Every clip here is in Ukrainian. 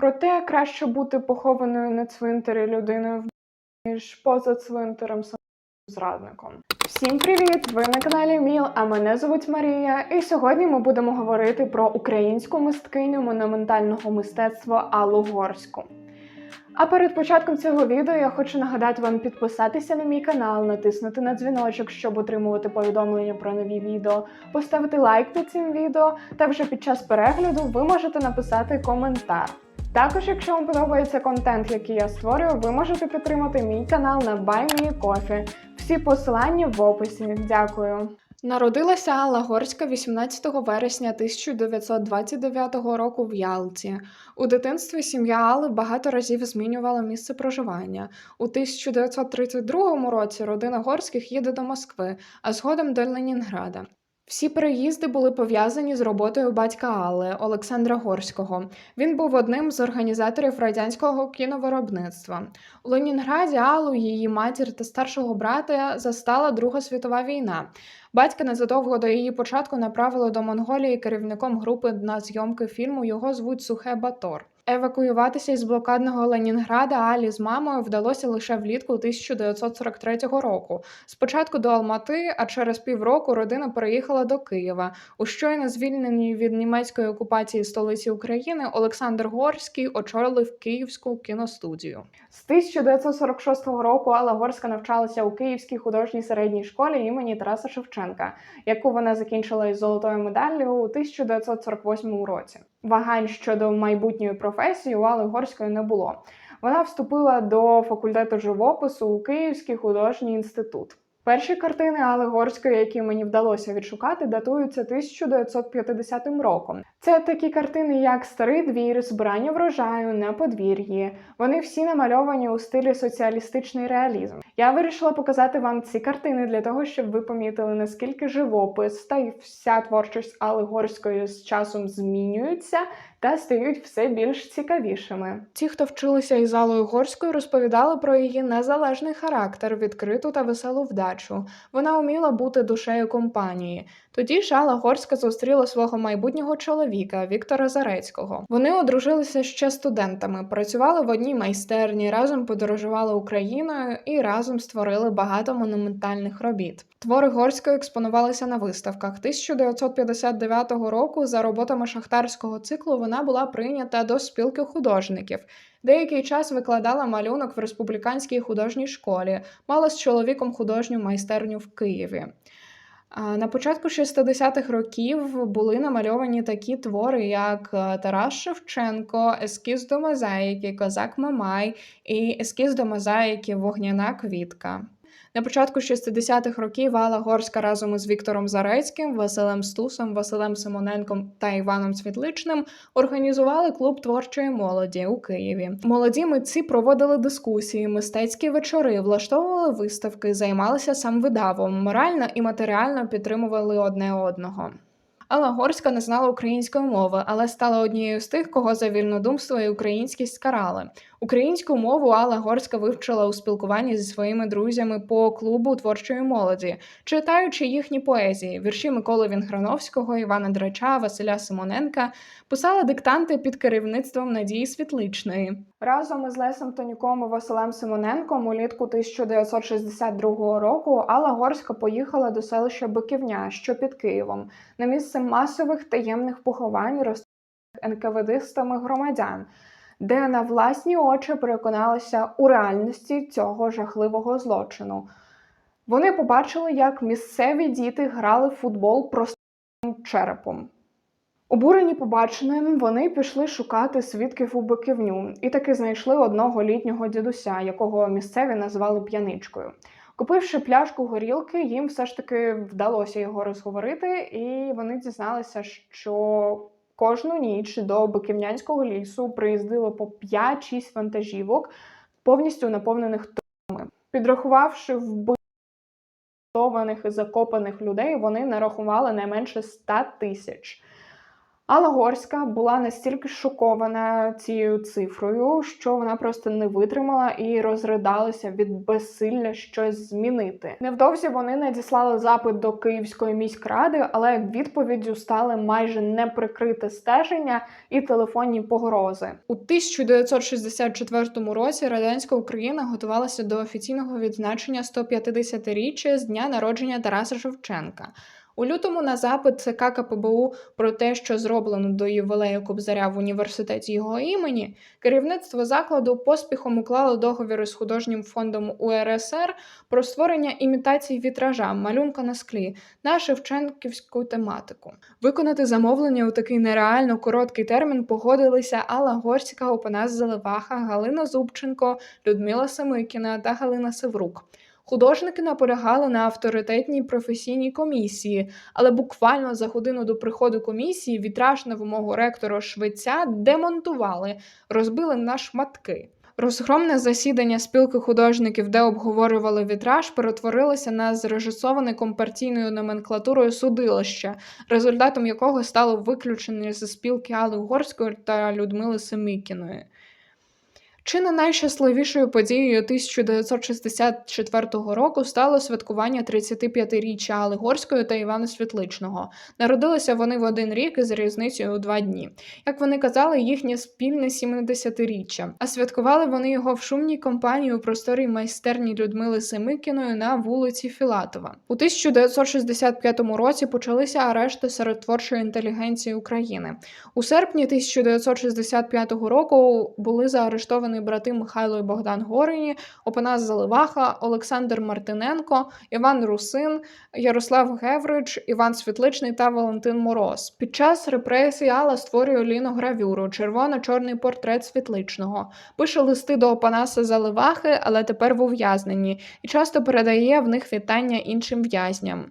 Проте краще бути похованою на цвинтарі людиною, ніж поза цвинтарем самим зрадником. Всім привіт! Ви на каналі Міл, а мене звуть Марія. І сьогодні ми будемо говорити про українську мисткиню монументального мистецтва Аллу Горську. А перед початком цього відео я хочу нагадати вам підписатися на мій канал, натиснути на дзвіночок, щоб отримувати повідомлення про нові відео, поставити лайк під цим відео, та вже під час перегляду ви можете написати коментар. Також, якщо вам подобається контент, який я створюю, ви можете підтримати мій канал на BuyMeCoffee. Всі посилання в описі. Дякую. Народилася Алла Горська 18 вересня 1929 року в Ялті. У дитинстві сім'я Алли багато разів змінювала місце проживання. У 1932 році родина Горських їде до Москви, а згодом до Ленінграда. Всі переїзди були пов'язані з роботою батька Алли Олександра Горського. Він був одним з організаторів радянського кіновиробництва. У Ленінграді Аллу, її матір та старшого брата застала Друга світова війна. Батька незадовго до її початку направили до Монголії керівником групи на зйомки фільму. Його звуть Сухе Батор. Евакуюватися із блокадного Ленінграда Алі з мамою вдалося лише влітку 1943 року. Спочатку до Алмати, а через півроку родина переїхала до Києва. У щойно звільненій від німецької окупації столиці України Олександр Горський очолив Київську кіностудію. З 1946 року Алла Горська навчалася у Київській художній середній школі імені Тараса Шевченка, яку вона закінчила із золотою медаллю у 1948 році. Вагань щодо майбутньої професії у Алли Горської не було. Вона вступила до факультету живопису у Київський художній інститут. Перші картини Алли Горської, які мені вдалося відшукати, датуються 1950 роком. Це такі картини, як Старий двір, збирання врожаю на подвір'ї. Вони всі намальовані у стилі соціалістичний реалізм. Я вирішила показати вам ці картини для того, щоб ви помітили, наскільки живопис та й вся творчість Алли Горської з часом змінюються та стають все більш цікавішими. Ті, хто вчилися із Аллою Горською, розповідали про її незалежний характер, відкриту та веселу вдачу. Вона вміла бути душею компанії. Тоді ж Алла Горська зустріла свого майбутнього чоловіка Віктора Зарецького. Вони одружилися ще студентами, працювали в одній майстерні, разом подорожували Україною і разом створили багато монументальних робіт. Твори Горської експонувалися на виставках. 1959 року за роботами шахтарського циклу вона була прийнята до спілки художників. Деякий час викладала малюнок в республіканській художній школі, мала з чоловіком художню майстерню в Києві. На початку 60-х років були намальовані такі твори, як е, Тарас Шевченко, ескіз до мозаїки, Козак Мамай і ескіз до мозаїки Вогняна квітка. На початку 60-х років Алла Горська разом із Віктором Зарецьким, Василем Стусом, Василем Симоненком та Іваном Світличним організували клуб творчої молоді у Києві. Молоді митці проводили дискусії, мистецькі вечори, влаштовували виставки, займалися самвидавом, морально і матеріально підтримували одне одного. Алла Горська не знала української мови, але стала однією з тих, кого за вільнодумство і українськість карали. Українську мову Алла Горська вивчила у спілкуванні зі своїми друзями по клубу творчої молоді, читаючи їхні поезії, вірші Миколи Вінграновського, Івана Драча, Василя Симоненка, писала диктанти під керівництвом Надії Світличної. Разом із Лесем Тонюком і Василем Симоненком улітку 1962 року Алла Горська поїхала до селища Биківня, що під Києвом, на місце масових таємних поховань, розстріляних НКВДистами громадян де на власні очі переконалися у реальності цього жахливого злочину. Вони побачили, як місцеві діти грали в футбол простим черепом. Обурені побаченим, вони пішли шукати свідків у биківню і таки знайшли одного літнього дідуся, якого місцеві назвали п'яничкою. Купивши пляшку горілки, їм все ж таки вдалося його розговорити, і вони дізналися, що Кожну ніч до Биківнянського лісу приїздило по 5-6 вантажівок, повністю наповнених трупами. Підрахувавши вбитованих і закопаних людей, вони нарахували найменше 100 тисяч. Алла Горська була настільки шокована цією цифрою, що вона просто не витримала і розридалася від безсилля щось змінити. Невдовзі вони надіслали запит до Київської міськради, але відповіддю стали майже неприкрите стеження і телефонні погрози. У 1964 році радянська Україна готувалася до офіційного відзначення 150-річчя з дня народження Тараса Шевченка. У лютому на запит ЦК КПБУ про те, що зроблено до ювілею Кобзаря в університеті його імені, керівництво закладу поспіхом уклало договір із художнім фондом УРСР про створення імітацій вітража, малюнка на склі на шевченківську тематику. Виконати замовлення у такий нереально короткий термін погодилися Алла Горська, Опанас Заливаха, Галина Зубченко, Людмила Семикіна та Галина Севрук. Художники наполягали на авторитетній професійній комісії, але буквально за годину до приходу комісії вітраж на вимогу ректора швеця демонтували, розбили на шматки. Розгромне засідання спілки художників, де обговорювали вітраж, перетворилося на зрежисоване компартійною номенклатурою судилище, результатом якого стало виключення зі спілки Алли Угорської та Людмили Семикіної. Чи не найщасливішою подією 1964 року стало святкування 35-річчя Алли Горської та Івана Світличного. Народилися вони в один рік із різницею у два дні. Як вони казали, їхнє спільне 70-річчя. А святкували вони його в шумній компанії у просторій майстерні Людмили Семикіної на вулиці Філатова. У 1965 році почалися арешти серед творчої інтелігенції України. У серпні 1965 року були заарештовані брати Михайло і Богдан Горині, Опанас Заливаха, Олександр Мартиненко, Іван Русин, Ярослав Геврич, Іван Світличний та Валентин Мороз. Під час репресій Алла створює ліногравюру, червоно-чорний портрет Світличного, пише листи до Опанаса Заливахи, але тепер в ув'язненні, і часто передає в них вітання іншим в'язням.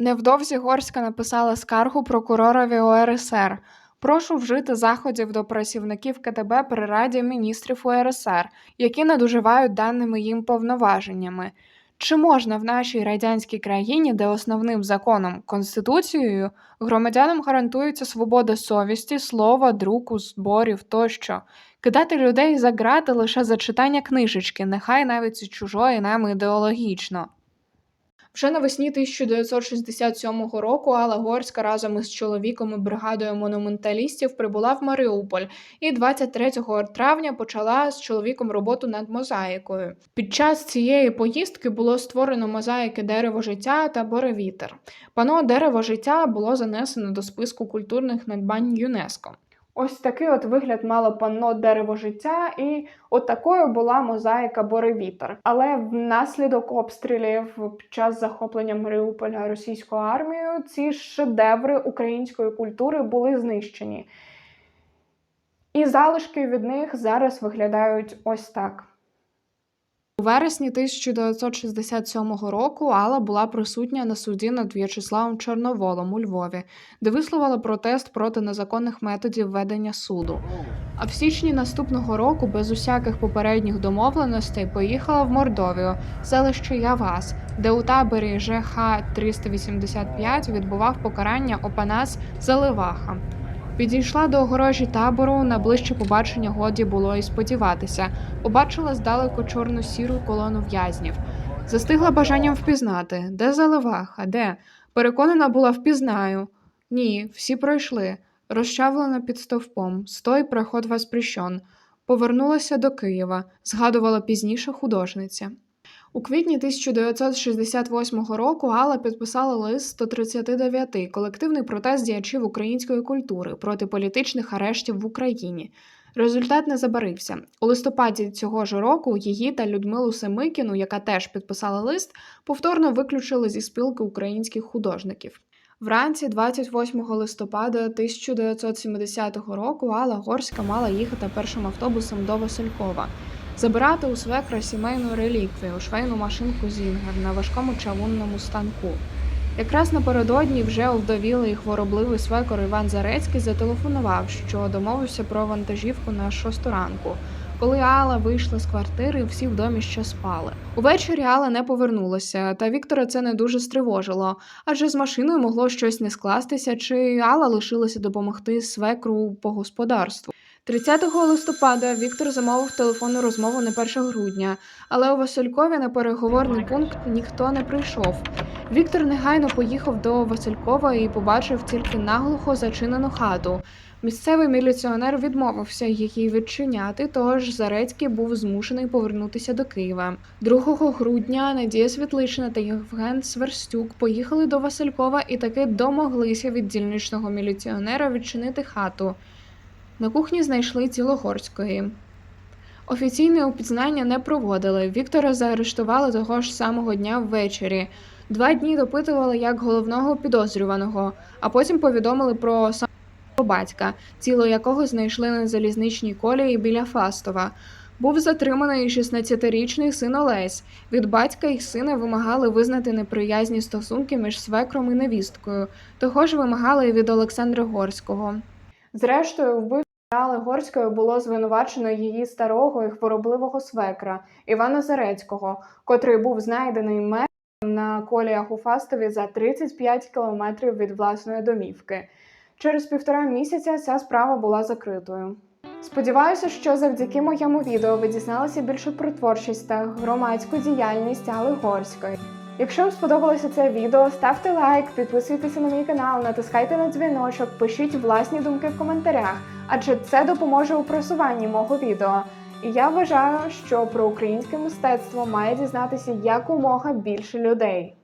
Невдовзі Горська написала скаргу прокуророві ОРСР. Прошу вжити заходів до працівників КТБ при Раді міністрів УРСР, які надуживають даними їм повноваженнями. Чи можна в нашій радянській країні, де основним законом Конституцією громадянам гарантується свобода совісті, слова, друку, зборів тощо, кидати людей за грати лише за читання книжечки, нехай навіть чужої нам ідеологічно. Вже навесні 1967 року Алла Горська разом із чоловіком і бригадою монументалістів прибула в Маріуполь і 23 травня почала з чоловіком роботу над мозаїкою. Під час цієї поїздки було створено мозаїки дерево життя та боревітер. Пано дерево життя було занесено до списку культурних надбань ЮНЕСКО. Ось такий от вигляд мало панно дерево життя, і от була мозаїка Боревітер. Але внаслідок обстрілів під час захоплення Маріуполя російською армією ці шедеври української культури були знищені. І залишки від них зараз виглядають ось так. У вересні 1967 року Алла була присутня на суді над В'ячеславом Чорноволом у Львові, де висловила протест проти незаконних методів ведення суду. А в січні наступного року, без усяких попередніх домовленостей, поїхала в Мордовію, селище Явас, де у таборі ЖХ 385 відбував покарання Опанас Заливаха. Підійшла до огорожі табору, на ближче побачення годі було і сподіватися. Побачила здалеку чорну сіру колону в'язнів. Застигла бажанням впізнати, де заливаха, де. Переконана була впізнаю. Ні, всі пройшли. Розчавлена під стовпом. Стой, проход воспрещен. Повернулася до Києва, згадувала пізніше художниця. У квітні 1968 року Алла підписала лист 139 колективний протест діячів української культури проти політичних арештів в Україні. Результат не забарився. У листопаді цього ж року її та Людмилу Семикіну, яка теж підписала лист, повторно виключили зі спілки українських художників. Вранці 28 листопада 1970 року Алла Горська мала їхати першим автобусом до Василькова забирати у свекра сімейну реліквію, швейну машинку Зінгер на важкому чавунному станку. Якраз напередодні вже овдовілий і хворобливий свекор Іван Зарецький зателефонував, що домовився про вантажівку на шосту ранку. Коли Алла вийшла з квартири, всі в домі ще спали. Увечері Алла не повернулася, та Віктора це не дуже стривожило, адже з машиною могло щось не скластися, чи Алла лишилася допомогти свекру по господарству. 30 листопада Віктор замовив телефонну розмову на 1 грудня, але у Василькові на переговорний пункт ніхто не прийшов. Віктор негайно поїхав до Василькова і побачив тільки наглухо зачинену хату. Місцевий міліціонер відмовився її відчиняти, тож Зарецький був змушений повернутися до Києва. 2 грудня Надія Світлична та Євген Сверстюк поїхали до Василькова і таки домоглися від дільничного міліціонера відчинити хату. На кухні знайшли тіло Горської. Офіційне опізнання не проводили. Віктора заарештували того ж самого дня ввечері. Два дні допитували як головного підозрюваного, а потім повідомили про самого батька, тіло якого знайшли на залізничній колії біля Фастова. Був затриманий 16-річний син Олесь. Від батька і сина вимагали визнати неприязні стосунки між свекром і невісткою. Того ж вимагали і від Олександра Горського. Зрештою, вбивство Алли Горської було звинувачено її старого і хворобливого свекра Івана Зарецького, котрий був знайдений мертвим на коліях у Фастові за 35 кілометрів від власної домівки. Через півтора місяця ця справа була закритою. Сподіваюся, що завдяки моєму відео ви дізналися більше про творчість та громадську діяльність Алли Горської. Якщо вам сподобалося це відео, ставте лайк, підписуйтеся на мій канал, натискайте на дзвіночок, пишіть власні думки в коментарях, адже це допоможе у просуванні мого відео. І я вважаю, що про українське мистецтво має дізнатися якомога більше людей.